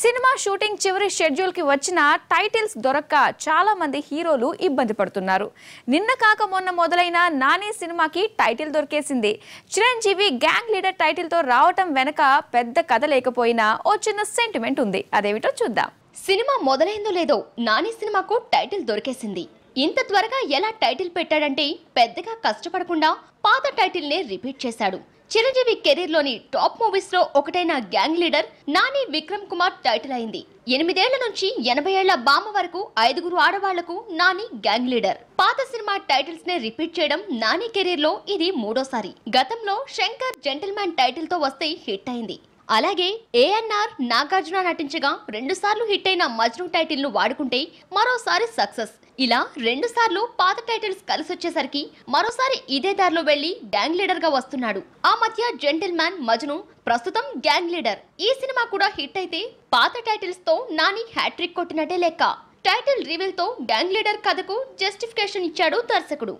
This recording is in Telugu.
సినిమా షూటింగ్ చివరి షెడ్యూల్కి వచ్చిన టైటిల్స్ దొరక్క చాలా మంది హీరోలు ఇబ్బంది పడుతున్నారు. నిన్న కాక మొన్న మొదలైన నాని సినిమాకి టైటిల్ దొరికేసింది. చిరంజీవి గ్యాంగ్ లీడర్ టైటిల్తో రావటం వెనక పెద్ద కథ లేకపోయినా ఓ చిన్న సెంటిమెంట్ ఉంది. అదేమిటో చూద్దాం. సినిమా మొదలైందో లేదో నాని సినిమాకు టైటిల్ దొరికేసింది. ఇంత త్వరగా ఎలా టైటిల్ పెట్టాడంటే పెద్దగా కష్టపడకుండా పాత టైటిల్ నే రిపీట్ చేశాడు. చిరంజీవి కెరీర్లోని టాప్ మూవీస్లో ఒకటైన gang leader Nani Vikram Kumar title అయింది. ఎనిమిదేళ్ళ నుంచి ఎనభై ఏళ్ళ బామ్మ వరకు ఐదుగురు ఆడవాళ్ళకు నాని గ్యాంగ్ లీడర్. పాత సినిమా టైటిల్స్ నే రిపీట్ చేయడం నాని కెరీర్లో ఇది మూడోసారి. గతంలో శంకర్ జెంటిల్మ్యాన్ టైటిల్తో వస్తే హిట్ అయింది. అలాగే ఏఎన్ఆర్ నాగార్జున నటించగా రెండుసార్లు హిట్ అయిన మజ్ను టైటిల్ను వాడుకుంటే మరోసారి సక్సెస్. ఇలా రెండు సార్లు పాత టైటిల్స్ కలిసి వచ్చేసరికి మరోసారి ఇదే దారిలో వెళ్ళి గ్యాంగ్ లీడర్గా వస్తున్నాడు. ఆ మధ్య జెంటిల్ మ్యాన్ మజ్ను ప్రస్తుతం గ్యాంగ్ లీడర్. ఈ సినిమా కూడా హిట్ అయితే పాత టైటిల్స్తో నాని హ్యాట్రిక్ కొట్టినట్టే లెక్క. టైటిల్ రివీల్తో గ్యాంగ్ లీడర్ కథకు జస్టిఫికేషన్ ఇచ్చాడు దర్శకుడు.